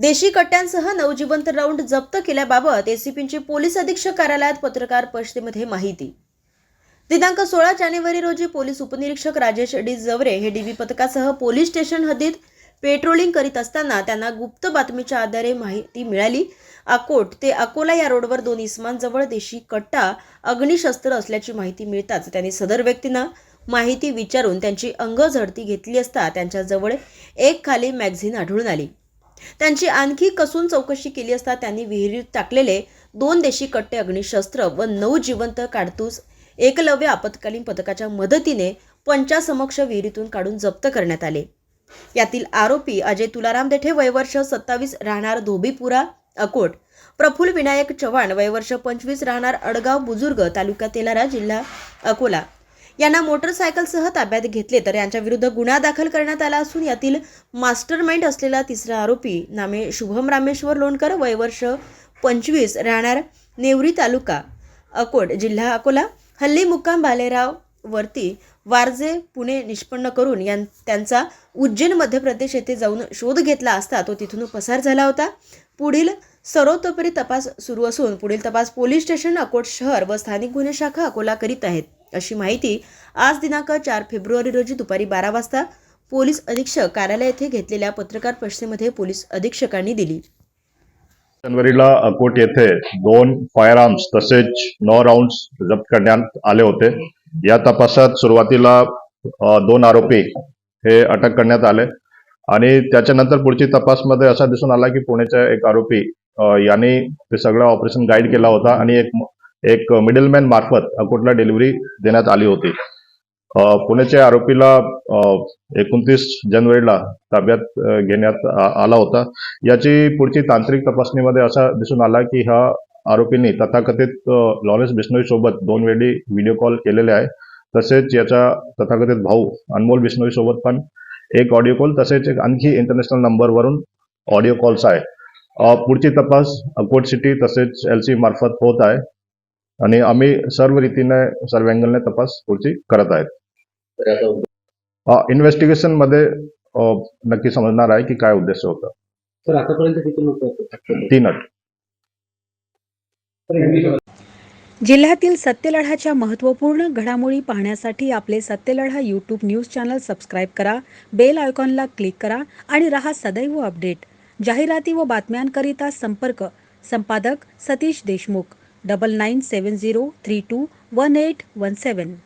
देशी कट्ट्यांसह नवजिवंत राऊंड जप्त केल्याबाबत एसीपींची पोलीस अधीक्षक कार्यालयात पत्रकार परिषदेमध्ये माहिती. दिनांक सोळा जानेवारी रोजी पोलीस उपनिरीक्षक राजेश डी जवरे हे डीबी पथकासह पोलीस स्टेशन हद्दीत पेट्रोलिंग करीत असताना त्यांना गुप्त बातमीच्या आधारे माहिती मिळाली. अकोट ते अकोला या रोडवर दोन इस्मांजवळ देशी कट्टा अग्निशस्त्र असल्याची माहिती मिळताच त्यांनी सदर व्यक्तींना माहिती विचारून त्यांची अंग झडती घेतली असता त्यांच्याजवळ एक खाली मॅगझिन आढळून आली. त्यांची आणखी कसून चौकशी केली असता त्यांनी विहिरीत टाकलेले दोन देशी कट्टे अग्निशस्त्र व नऊ जिवंत काडतूस एकलव्य आपत्कालीन पथकाच्या मदतीने पंचासमक्ष विहिरीतून काढून जप्त करण्यात आले. यातील आरोपी अजय तुलाराम देठे वयवर्ष सत्तावीस राहणार धोबीपुरा अकोट. प्रफुल्ल विनायक चव्हाण वयवर्ष पंचवीस राहणार अडगाव बुजुर्ग तालुका तेलारा जिल्हा अकोला. यांना मोटरसायकलसह ताब्यात घेतले तर यांच्या विरुद्ध गुन्हा दाखल करण्यात आला असून यातील मास्टर माइंड असलेला तिसरा आरोपी नामे शुभम रामेश्वर लोणकर वयवर्ष पंचवीस राहणार नेवरी तालुका अकोट जिल्हा अकोला. हल्ली मुक्काम भालेराव वरती वारजे पुणे निष्पन्न करून यां त्यांचा उज्जैन मध्य प्रदेश येथे जाऊन शोध घेतला असता तो तिथून पसार झाला होता. पुढील सर्वतोपरी तपास सुरू असून पुढील तपास पोलीस स्टेशन अकोट शहर व स्थानिक गुन्हे शाखा अकोला करीत आहेत. अशी माहिती आज दिनांक चार फेब्रुवारी रोजी दुपारी बारा वाजता पोलीस अधीक्षक कार्यालय येथे घेतलेल्या पत्रकार परिषदेमध्ये पोलीस अधीक्षकांनी दिली. जानेवारीला अकोट येथे दोन फायर आर्म्स तसेच नऊ राऊंड जप्त करण्यात आले होते. या तपासात सुरुवातीला दोन आरोपी हे अटक करण्यात आले. आणि त्याच्यानंतर पुढची तपासमध्ये असा दिसून आला की पुण्याचा एक आरोपी यांनी याने ते सगळं ऑपरेशन गाईड केला होता आणि एक एक मिडलमॅन मार्फत अकोटला डिलिव्हरी देण्यात आली होती. पुण्याच्या आरोपीला एकोणतीस जानेवारीला ताब्यात घेण्यात आला होता. याची पुढची तांत्रिक तपासणीमध्ये असा दिसून आला की हा आरोपींनी तथाकथित लॉरेन्स बिश्नोई सोबत दोन वेळी व्हिडिओ कॉल केलेले आहे. तसेच याचा तथाकथित भाऊ अनमोल बिश्नोई सोबत पण एक ऑडिओ कॉल तसेच एक आणखी इंटरनॅशनल नंबरवरून ऑडिओ कॉल्स आहे. पुढची तपास अकोट सिटी तसेच एल सी मार्फत होत आहे. आणि आम्ही सर्व रीतीने सर्व अँगलने तपास पुढची करत आहेत. इन्व्हेस्टिगेशनमध्ये नक्की समजणार आहे की काय उद्देश होता. सर आतापर्यंत तीन अट जिल्ह्यातील सत्यलढाच्या महत्त्वपूर्ण घडामोडी पाहण्यासाठी आपले Satyaladha YouTube news channel subscribe करा बेल आयकॉनला क्लिक करा आणि रहा सदैव अपडेट जाहिराती व बातम्यांकरिता संपर्क संपादक सतीश देशमुख. 9970321817.